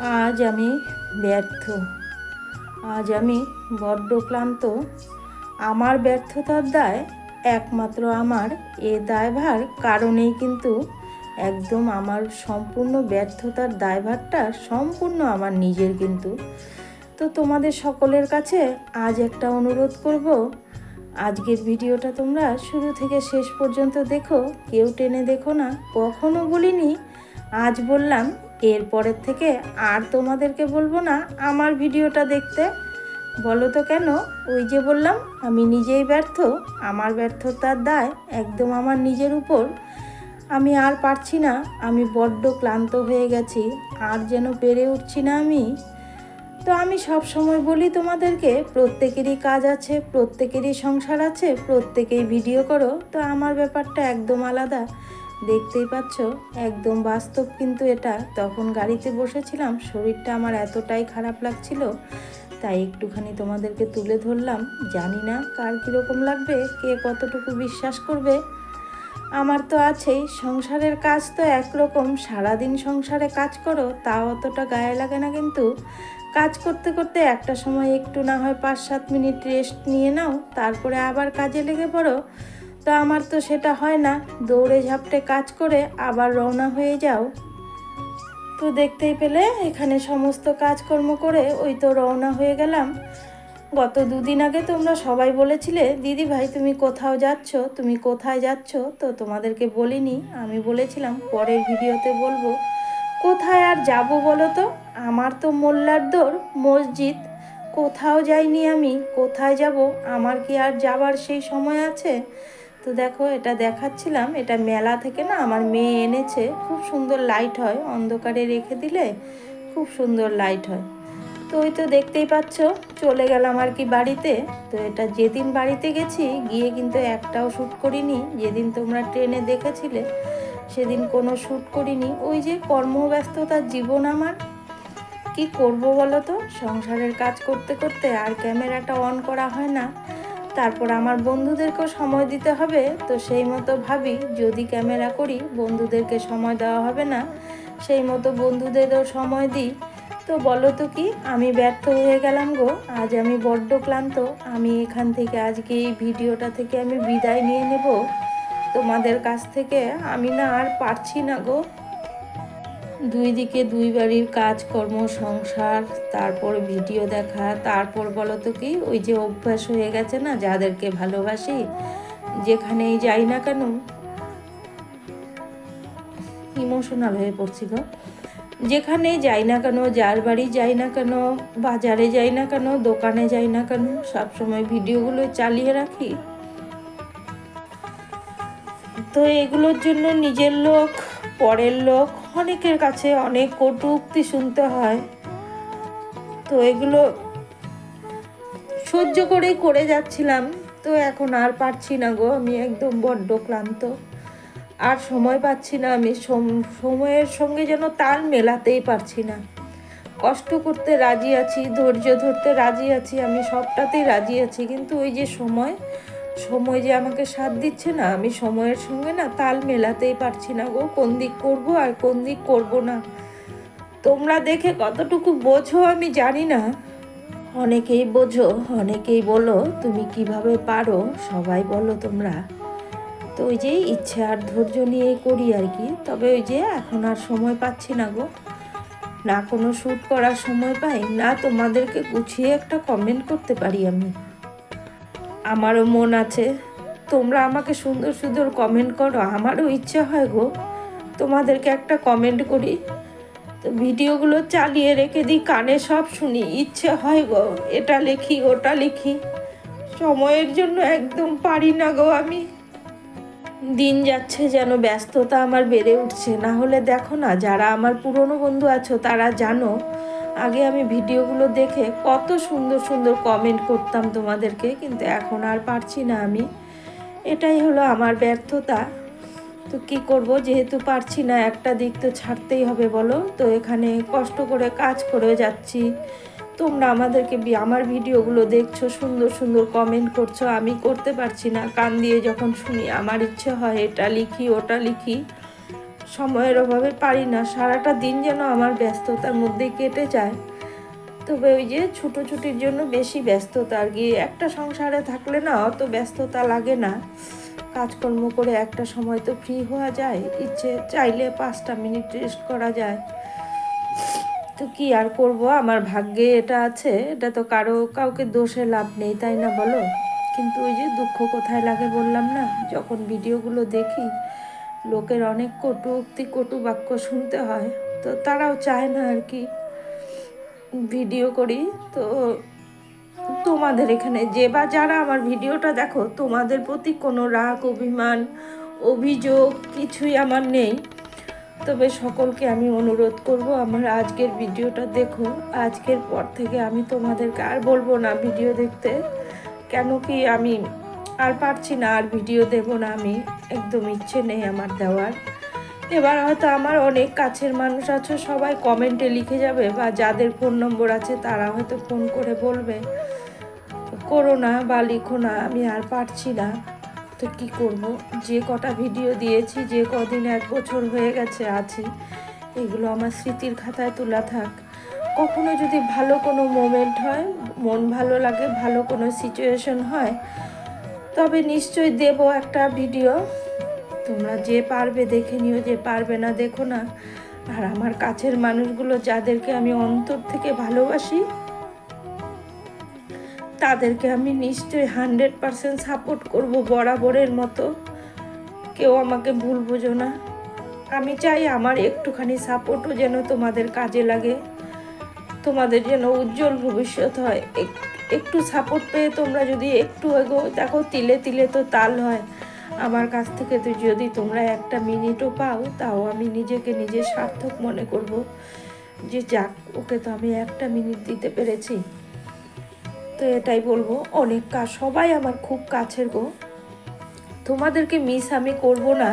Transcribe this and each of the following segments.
আজ আমি ব্যর্থ। আজ আমি বড্ড ক্লান্ত। আমার ব্যর্থতার দায় একমাত্র আমার, এ দায়ভার কারণেই কিন্তু একদম আমার সম্পূর্ণ ব্যর্থতার দায়ভারটা সম্পূর্ণ আমার নিজের কিন্তু। তো তোমাদের সকলের কাছে আজ একটা অনুরোধ করব। আজকের ভিডিওটা তোমরা শুরু থেকে শেষ পর্যন্ত দেখো। কেউ টেনে দেখো না, কখনো বলিনি আজ বললাম এরপরের থেকে আর তোমাদেরকে বলব না আমার ভিডিওটা দেখতে। বলো তো কেন? ওই যে বললাম, আমি নিজেই ব্যর্থ। আমার ব্যর্থতার দায় একদম আমার নিজের উপর। আমি আর পারছি না, আমি বড্ড ক্লান্ত হয়ে গেছি, আর যেন পেরে উঠছি না আমি। তো আমি সব সময় বলি তোমাদেরকে, প্রত্যেকেরই কাজ আছে, প্রত্যেকেরই সংসার আছে, প্রত্যেকেই ভিডিও করো। তো আমার ব্যাপারটা একদম আলাদা। দেখতেই পাচ্ছ, একদম বাস্তব কিন্তু এটা। তখন গাড়িতে বসেছিলাম, শরীরটা আমার এতটাই খারাপ লাগছিল, তাই একটুখানি তোমাদেরকে তুলে ধরলাম। জানি না কার কীরকম লাগবে, কে কতটুকু বিশ্বাস করবে। আমার তো আছেই, সংসারের কাজ তো একরকম। সারাদিন সংসারে কাজ করো, তা অতটা গায়ে লাগে না কিন্তু। কাজ করতে করতে একটা সময় একটু না হয় পাঁচ সাত মিনিট রেস্ট নিয়ে নাও, তারপরে আবার কাজে লেগে পড়ো। তো আমার তো সেটা হয় না। দৌড়ে ঝাপটে কাজ করে আবার রওনা হয়ে যাও। তো দেখতেই পেলে এখানে সমস্ত কাজকর্ম করে ওই তো রওনা হয়ে গেলাম। গত দুদিন আগে তোমরা সবাই বলেছিলে, দিদি ভাই, তুমি কোথাও যাচ্ছ? তুমি কোথায় যাচ্ছ? তো তোমাদেরকে বলিনি, আমি বলেছিলাম, পরের ভিডিওতে বলব, কোথায় আর যাব বলো তো? আমার তো মোল্লার দৌড় মসজিদ। কোথাও যাইনি আমি, কোথায় যাব? আমার কি আর যাবার সেই সময় আছে? তো দেখো, এটা দেখাচ্ছিলাম। এটা মেলা থেকে না আমার মেয়ে এনেছে। খুব সুন্দর লাইট হয়, অন্ধকারে রেখে দিলে খুব সুন্দর লাইট হয়। তো ওই তো দেখতেই পাচ্ছ, চলে গেলাম আর কি বাড়িতে। তো এটা যেদিন বাড়িতে গেছি, গিয়ে কিন্তু একটাও শ্যুট করিনি। যেদিন তোমরা ট্রেনে দেখেছিলে, সেদিন কোনো শ্যুট করিনি। ওই যে কর্মব্যস্ততার জীবন আমার। কি করব বলো তো? সংসারের কাজ করতে করতে আর ক্যামেরাটা অন করা হয় না। তারপর আমার বন্ধুদেরকেও সময় দিতে হবে। তো সেই মতো ভাবি, যদি ক্যামেরা করি, বন্ধুদেরকে সময় দেওয়া হবে না। সেই মতো বন্ধুদেরও সময় দিই। তো বলো তো কি, আমি ব্যর্থ হয়ে গেলাম গো। আজ আমি বড্ড ক্লান্ত। আমি এখান থেকে আজকে এই ভিডিওটা থেকে আমি বিদায় নিয়ে নেব। তোমাদের কাছ থেকে আমি না আর পারছি না গো। দুই দিকে দুই বাড়ির কাজকর্ম সংসার, তারপর ভিডিও দেখা, তারপর বলো তো কি, ওই যে অভ্যাস হয়ে গেছে না, যাদেরকে ভালোবাসি, যেখানেই যাই না কেন ইমোশনাল হয়ে পড়ছি গো। যেখানেই যাই না কেন, যার বাড়ি যাই না কেন, বাজারে যাই না কেন, দোকানে যাই না কেন, সবসময় ভিডিওগুলো চালিয়ে রাখি। তো এগুলোর জন্য নিজের লোক পরের লোক অনেকের কাছে অনেক কটূক্তি শুনতে হয়। তো এগুলো সহ্য করেই করে যাচ্ছিলাম। তো এখন আর পারছি না গো, আমি একদম বড্ড ক্লান্ত। আর সময় পাচ্ছি না আমি, সম- সময়ের সঙ্গে যেন তাল মেলাতেই পারছি না। কষ্ট করতে রাজি আছি, ধৈর্য ধরতে রাজি আছি, আমি সবটাতেই রাজি আছি, কিন্তু ওই যে সময় সময় যে আমাকে সাথ দিচ্ছে না, আমি সময়ের সঙ্গে না তাল মেলাতেই পারছি না গো, কোন দিক করব আর কোন দিক করব না। তোমরা দেখে কতটুকু বোঝো আমি জানি না। অনেকেই বোঝো, অনেকেই বলো, তুমি কীভাবে পারো? সবাই বলো তোমরা। তো ওই যে ইচ্ছে আর ধৈর্য নিয়েই করি আর কি, তবে ওই যে এখন আর সময় পাচ্ছি না গো। না কোনো শ্যুট করার সময় পাই, না তোমাদেরকে গুছিয়ে একটা কমেন্ট করতে পারি আমি। আমারও মন আছে। তোমরা আমাকে সুন্দর সুন্দর কমেন্ট করো, আমারও ইচ্ছে হয় গো। তোমাদেরকে একটা কমেন্ট করি। তো ভিডিওগুলো চালিয়ে রেখে দিই, কানে সব শুনি, ইচ্ছে হয় গো। এটা লিখি, ওটা লিখি। সময়ের জন্য একদম পারি না গো আমি। দিন যাচ্ছে যেন ব্যস্ততা আমার বেড়ে উঠছে। না হলে দেখো না, যারা আমার পুরনো বন্ধু আছো তারা জানো আগে আমি ভিডিওগুলো দেখে কত সুন্দর সুন্দর কমেন্ট করতাম তোমাদেরকে, কিন্তু এখন আর পারছি না আমি। এটাই হলো আমার ব্যর্থতা। তো কি করব, যেহেতু পারছি না, একটা দিক তো ছাড়তেই হবে বলো। তো এখানে কষ্ট করে কাজ করে যাচ্ছি। তোমরা আমাদেরকে আমার ভিডিওগুলো দেখছ, সুন্দর সুন্দর কমেন্ট করছ, আমি করতে পারছি না। কান দিয়ে যখন শুনি, আমার ইচ্ছে হয় এটা লিখি, ওটা লিখি সময়ের অভাবে পারি না। সারাটা দিন যেন আমার ব্যস্ততার মধ্যে কেটে যায়। তবে ওই যে ছুটোছুটির জন্য বেশি ব্যস্ততা আর কি। একটা সংসারে থাকলে না অত ব্যস্ততা লাগে না। কাজকর্ম করে একটা সময় তো ফ্রি হওয়া যায়। ইচ্ছে চাইলে পাঁচটা মিনিট রেস্ট করা যায়। তো কি আর করব? আমার ভাগ্যে এটা আছে। এটা তো কারও, কাউকে দোষে লাভ নেই, তাই না বলো? কিন্তু ওই যে দুঃখ কোথায় লাগে বললাম না? যখন ভিডিওগুলো দেখি লোকের অনেক কটু উক্তি কটু বাক্য শুনতে হয়, তো তারাও চায় না আর কি। ভিডিও করি, তো তোমাদের এখানে যে বা যারা আমার ভিডিওটা দেখো, তোমাদের প্রতি কোনো রাগ, অভিমান, অভিযোগ কিছুই আমার নেই। তবে সকলকে আমি অনুরোধ করব, আমার আজকের ভিডিওটা দেখো। আজকের পর থেকে আমি তোমাদেরকে আর বলব না ভিডিও দেখতে, কেন কি আমি আর পারছি না, আর ভিডিও দেব না আমি। একদম ইচ্ছে নেই আমার দেওয়ার। এবার হয়তো আমার অনেক কাছের মানুষ আছে, সবাই কমেন্টে লিখে যাবে, বা যাদের ফোন নম্বর আছে তারা হয়তো ফোন করে বলবে। করো না বা লিখো না, আমি আর পারছি না। তো কি করব? যে কটা ভিডিও দিয়েছি, যে কদিন এক বছর হয়ে গেছে আছি, এগুলো আমার স্মৃতির খাতায় তোলা থাক। কখনো যদি ভালো কোনো মোমেন্ট হয়, মন ভালো লাগে, ভালো কোনো সিচুয়েশন হয় তবে নিশ্চয়ই দেব একটা ভিডিও। তোমরা যে পারবে দেখে নিও, যে পারবে না দেখো না। আর আমার কাছের মানুষগুলো যাদেরকে আমি অন্তর থেকে ভালোবাসি, তাদেরকে আমি নিশ্চয়ই হান্ড্রেড পারসেন্ট সাপোর্ট করব বরাবরের মতো। কেউ আমাকে ভুল বুঝো না। আমি চাই আমার একটুখানি সাপোর্টও যেন তোমাদের কাজে লাগে। তোমাদের যেন উজ্জ্বল ভবিষ্যৎ হয়। একটু সাপোর্ট পেয়ে তোমরা যদি একটু এগো দেখো তিলে তিলে তো তাল হয়। আমার কাছ থেকে তো যদি তোমরা একটা মিনিটও পাও, তাও আমি নিজেকে নিজে সার্থক মনে করব। যে যাক, ওকে তো আমি একটা মিনিট দিতে পেরেছি। তো এটাই বলব, অনেক কাজ, সবাই আমার খুব কাছের গো। তোমাদেরকে মিস আমি করব না,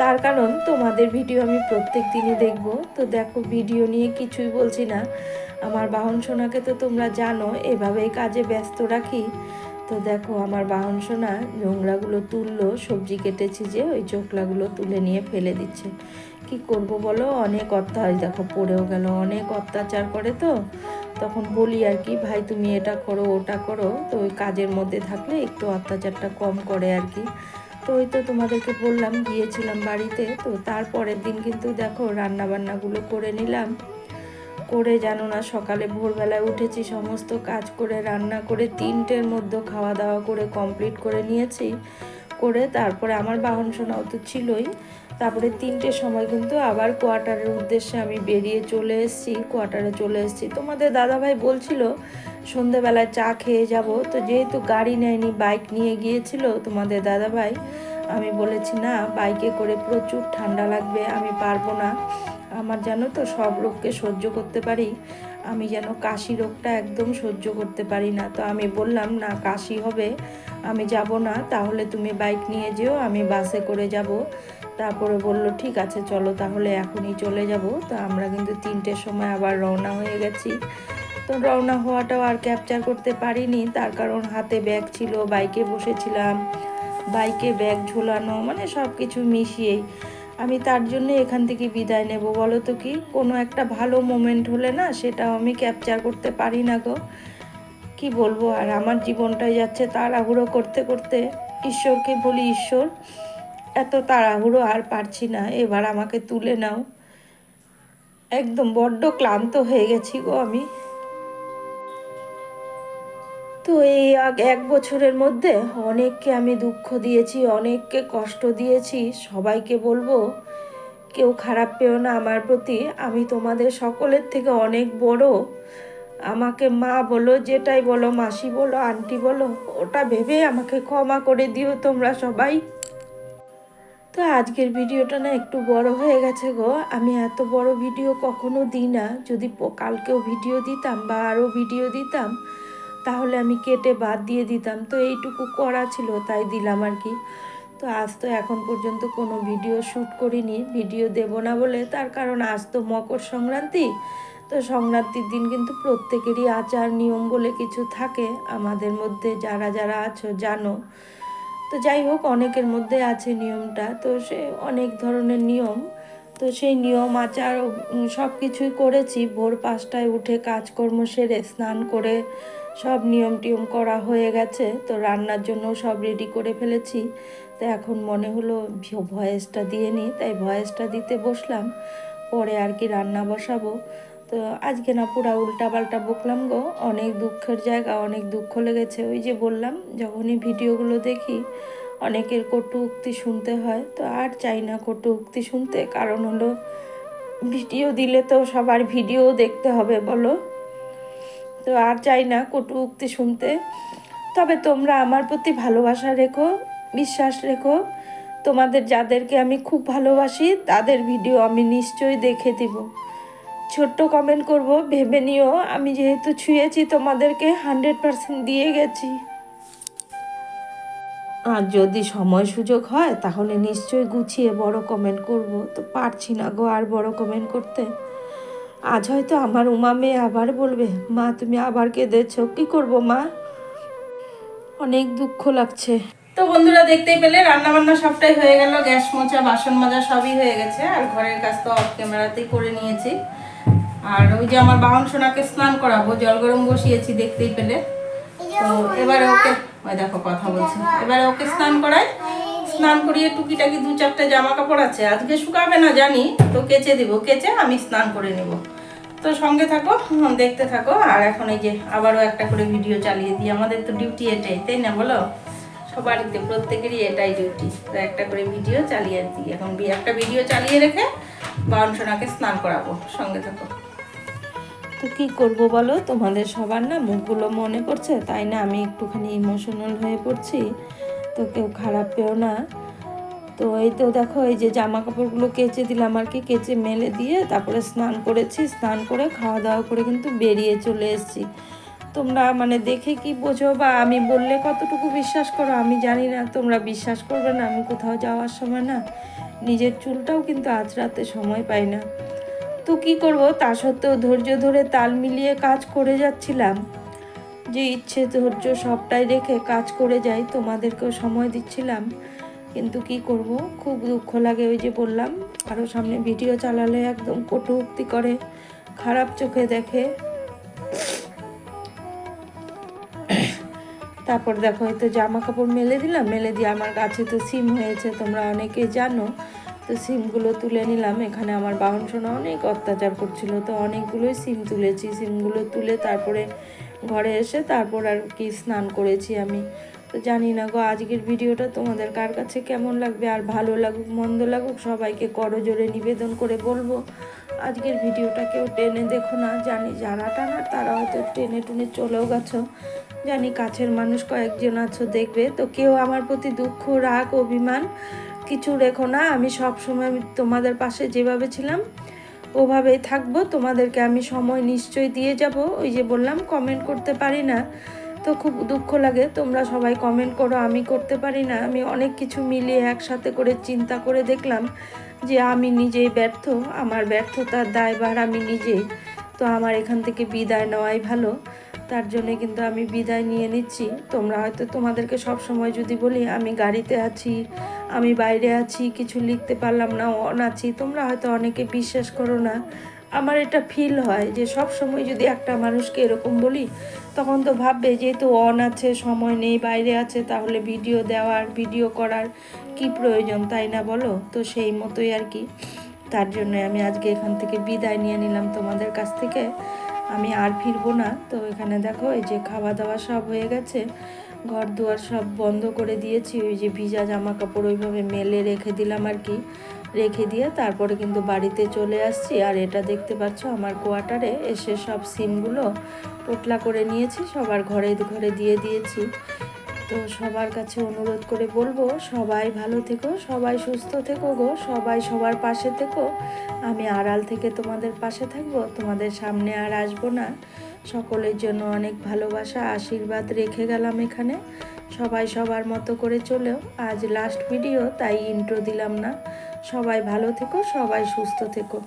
তার কারণ তোমাদের ভিডিও আমি প্রত্যেক দিনই দেখব। তো দেখো ভিডিও নিয়ে কিছুই বলছি না। আমার বাহন সোনাকে তো তোমরা জানো, এভাবেই কাজে ব্যস্ত রাখি। তো দেখো, আমার বাহন সোনা নোংরাগুলো তুললো, সবজি কেটেছি যে ওই চোখলাগুলো তুলে নিয়ে ফেলে দিচ্ছে। কি করব বলো? অনেক অত্যাচার, দেখো, পড়েও গেল, অনেক অত্যাচার করে তো। তখন বলি আর কি, ভাই, তুমি এটা করো, ওটা করো। তো ওই কাজের মধ্যে থাকলে একটু অত্যাচারটা কম করে আর কি। তো ওই তো তোমাদেরকে বললাম, গিয়েছিলাম বাড়িতে। তো তারপরের দিন কিন্তু দেখো রান্না বান্নাগুলো করে নিলাম। করে জানো না, সকালে ভোরবেলায় উঠেছি, সমস্ত কাজ করে, রান্না করে, তিনটের মধ্যে খাওয়া দাওয়া করে কমপ্লিট করে নিয়েছি, করে তারপরে আমার বাহন শোনাও তো ছিলই। তারপরে তিনটের সময় কিন্তু আবার কোয়ার্টারের উদ্দেশ্যে আমি বেরিয়ে চলে এসেছি, কোয়ার্টারে চলে এসেছি। তোমাদের দাদাভাই বলছিল, সন্ধেবেলায় চা খেয়ে যাব। তো যেহেতু গাড়ি নেয়নি বাইক নিয়ে গিয়েছিল তোমাদের দাদাভাই, আমি বলেছি, না বাইকে করে প্রচুর ঠান্ডা লাগবে, আমি পারব না। আমার জানো তো, সব রোগকে সহ্য করতে পারি, আমি যেন কাশি রোগটা একদম সহ্য করতে পারি না। তো আমি বললাম, না, কাশি হবে, আমি যাব না, তাহলে তুমি বাইক নিয়ে যেও, আমি বাসে করে যাব। তারপরে বলল, ঠিক আছে, চলো তাহলে এখনই চলে যাব। তো আমরা কিন্তু তিনটের সময় আবার রওনা হয়ে গেছি। তো রওনা হওয়াটাও আর ক্যাপচার করতে পারিনি, তার কারণ হাতে ব্যাগ ছিল, বাইকে বসেছিলাম। বাইকে ব্যাগ ঝোলানো মানে সব কিছু মিশিয়েই। আমি তার জন্য এখান থেকে বিদায় নেব। বলো তো কি, কোনো একটা ভালো মোমেন্ট হলে না সেটাও আমি ক্যাপচার করতে পারি না গো। কি বলব, আর আমার জীবনটাই যাচ্ছে তাড়াহুড়ো করতে করতে। ঈশ্বরকে বলি ঈশ্বর, এত তাড়াহুড়ো আর পারছি না, এবার আমাকে তুলে নাও। একদম বড্ড ক্লান্ত হয়ে গেছি গো আমি। তো এই এক বছরের মধ্যে অনেককে আমি দুঃখ দিয়েছি, অনেককে কষ্ট দিয়েছি। সবাইকে বলব, কেউ খারাপ পেও না আমার প্রতি। আমি তোমাদের সকলের থেকে অনেক বড়। আমাকে মা বলো, যেটাই বলো, মাসি বলো, আন্টি বলো, ওটা ভেবে আমাকে ক্ষমা করে দিও তোমরা সবাই। তো আজকের ভিডিওটা না একটু বড় হয়ে গেছে গো। আমি এত বড় ভিডিও কখনো দিই না। যদি কালকেও ভিডিও দিতাম বা আরও ভিডিও দিতাম তাহলে আমি কেটে বাদ দিয়ে দিতাম। তো এইটুকু করা ছিল, তাই দিলাম আর কি। তো আজ তো এখন পর্যন্ত কোনো ভিডিও শ্যুট করিনি। ভিডিও দেব না বলে তার কারণ আজ তো মকর সংক্রান্তি। তো সংক্রান্তির দিন কিন্তু প্রত্যেকেরই আচার, নিয়ম বলে কিছু থাকে। আমাদের মধ্যে যারা যারা আছো জানো। তো যাই হোক, অনেকের মধ্যে আছে নিয়মটা। তো সে অনেক ধরনের নিয়ম। তো সেই নিয়ম, আচার সব কিছুই করেছি। ভোর পাঁচটায় উঠে কাজকর্ম সেরে স্নান করে সব নিয়ম টিয়ম করা হয়ে গেছে, তো রান্নার জন্য সব রেডি করে ফেলেছি। তো এখন মনে হলো ভয়েসটা দিয়ে নিই, তাই ভয়েসটা দিতে বসলাম, পরে আর কি রান্না বসাবো। তো আজকে না পুরা উল্টা পাল্টা বকলাম গো, অনেক দুঃখের জায়গা, অনেক দুঃখ লেগেছে। ওই যে বললাম, যখনই ভিডিওগুলো দেখি, অনেকের কটু উক্তি শুনতে হয়, তো আর চাই না কটু উক্তি শুনতে, কারণ হলো ভিডিও দিলে তো সবার ভিডিও দেখতে হবে, বলো। তো আর চাই না কটু উক্তি শুনতে। তবে তোমরা আমার প্রতি ভালোবাসা রেখো, বিশ্বাস রেখো। তোমাদের যাদেরকে আমি খুব ভালোবাসি, তাদের ভিডিও আমি নিশ্চয়ই দেখে দিব। ছোট্ট কমেন্ট করব, ভেবে নিও, আমি যেহেতু ছুঁয়েছি তোমাদেরকে হান্ড্রেড পারসেন্ট দিয়ে গেছি। আর যদি সময় সুযোগ হয়, তাহলে নিশ্চয়ই গুছিয়ে বড় কমেন্ট করব। তো পারছি না গো আর বড় কমেন্ট করতে। আজ হয়তো আমার উমা মেয়ে আবার বলবে, মা, তুমি আবার কেঁদেছ, কি করব মা? অনেক দুঃখ লাগছে। তো বন্ধুরা দেখতেই পেলে রান্না বান্না সবটাই হয়ে গেল, গ্যাস মোচা বাসন মাজা সবই হয়ে গেছে, আর ঘরের কাজ তো অফ ক্যামেরাতেই করে নিয়েছি। আর ওই যে আমার বাহন সোনাকে স্নান করাবো, জল গরম বসিয়েছি, দেখতেই পেলে। তো এবারে ওকে ওই দেখো কথা বলছি। এবারে ওকে স্নান করাই স্নান করিয়ে টুকিটাকি দু চারটে জামা কাপড় আছে। আজকে শুকাবে না, জানি, তো কেচে দিব। কেচে আমি স্নান করে নেব। তো সঙ্গে থাকো দেখতে থাকো। আর এখন এই যে আবারও একটা করে ভিডিও চালিয়ে দিই। আমাদের তো ডিউটি এটাই, তাই না বলো? সবারই প্রত্যেকেরই এটাই ডিউটি তো একটা করে ভিডিও চালিয়ে দিই। এখন একটা ভিডিও চালিয়ে রেখে বাউন সোনাকে স্নান করাবো। সঙ্গে থাকো। তো কী করব বলো? তোমাদের সবার না মুখগুলো মনে পড়ছে, তাই না আমি একটুখানি ইমোশনাল হয়ে পড়ছি। তো কেউ খারাপ পেও না। তো এই তো দেখো, এই যে জামা কাপড়গুলো কেচে দিলাম আর কি, কেচে মেলে দিয়ে তারপরে স্নান করেছি। স্নান করে খাওয়া দাওয়া করে কিন্তু বেরিয়ে চলে এসেছি। তোমরা মানে দেখে কি বোঝো বা আমি বললে কতটুকু বিশ্বাস করো? আমি জানি না, তোমরা বিশ্বাস করবে না, আমি কোথাও যাওয়ার সময় না, নিজের চুলটাও কিন্তু আজ রাতে সময় পাই না। তো কি করব? তা সত্ত্বেও ধৈর্য ধরে তাল মিলিয়ে কাজ করে যাচ্ছিলাম। যে ইচ্ছে ধৈর্য সবটাই রেখে কাজ করে যাই, তোমাদেরকেও সময় দিচ্ছিলাম। কিন্তু কি করব? খুব দুঃখ লাগে ওই যে বললাম আরও সামনে ভিডিও চালালে একদম কটূক্তি করে, খারাপ চোখে দেখে। তারপর দেখো হয়তো জামা কাপড় মেলে দিলাম, মেলে দিয়ে আমার কাছে তো সিম হয়েছে, তোমরা অনেকে জানো। তো সিমগুলো তুলে নিলাম, এখানে আমার বাহন সোনা অনেক অত্যাচার করছিল, তো অনেকগুলোই সিম তুলেছি। সিমগুলো তুলে তারপরে ঘরে এসে তারপর আর কি স্নান করেছি আমি। তো জানি না গো, আজকের ভিডিওটা তোমাদের কার কাছে কেমন লাগবে? আর ভালো লাগুক, মন্দ লাগুক, সবাইকে করজোরে নিবেদন করে বলব। আজকের ভিডিওটা কেউ টেনে দেখো না, জানি যারা টানার তারা হয়তো টেনে টুনে চলেও গেছো। জানি কাছের মানুষ কয়েকজন আছো, দেখবে। তো কেউ আমার প্রতি দুঃখ, রাগ, অভিমান কিছু রেখো না, আমি সব সময় তোমাদের পাশে যেভাবে ছিলাম ওভাবেই থাকব, তোমাদেরকে আমি সময় নিশ্চয় দিয়ে যাব। ওই যে বললাম কমেন্ট করতে পারি না। তো খুব দুঃখ লাগে, তোমরা সবাই কমেন্ট করো, আমি করতে পারি না। আমি অনেক কিছু মিলিয়ে একসাথে করে চিন্তা করে দেখলাম যে আমি নিজেই ব্যর্থ, আমার ব্যর্থতার দায়ভার আমি নিজেই। তো আমার এখান থেকে বিদায় নেওয়াই ভালো। তার জন্য কিন্তু আমি বিদায় নিয়ে নিচ্ছি। তোমরা হয়তো তোমাদেরকে সব সময় যদি বলি, আমি গাড়িতে আছি, আমি বাইরে আছি, কিছু লিখতে পারলাম না, অন আছি, তোমরা হয়তো অনেকে বিশ্বাস করো না। আমার এটা ফিল হয় যে সব সময় যদি একটা মানুষকে এরকম বলি, তখন তো ভাববে যেহেতু অন আছে, সময় নেই, বাইরে আছে, তাহলে ভিডিও দেওয়ার, ভিডিও করার কি প্রয়োজন, তাই না বলো? তো সেই মতোই আর কি। তার জন্য আমি আজকে এখান থেকে বিদায় নিয়ে নিলাম তোমাদের কাছ থেকে। আমি আর ফিরবো না। তো এখানে দেখো, এই যে খাওয়া দাওয়া সব হয়ে গেছে। ঘর দুয়ার সব বন্ধ করে দিয়েছি। ওই যে ভিজা জামা কাপড় ওইভাবে মেলে রেখে দিলাম আর কি। রেখে দিয়ে তারপরে কিন্তু বাড়িতে চলে আসছি। আর এটা দেখতে পাচ্ছ, আমার কোয়ার্টারে এসে সব সিমগুলো পোটলা করে নিয়েছি। সবার ঘরে ঘরে দিয়ে দিয়েছি। তো সবার কাছে অনুরোধ করে বলব, সবাই ভালো থেকো, সবাই সুস্থ থেকো গো, সবাই সবার পাশে থেকো। আমি আড়াল থেকে তোমাদের পাশে থাকব, তোমাদের সামনে আর আসব না। সকলের জন্য অনেক ভালোবাসা, আশীর্বাদ রেখে গেলাম এখানে। সবাই সবার মতো করে চলেও, আজ লাস্ট ভিডিও তাই ইন্ট্রো দিলাম না। সবাই ভালো থেকো, সবাই সুস্থ থেকো।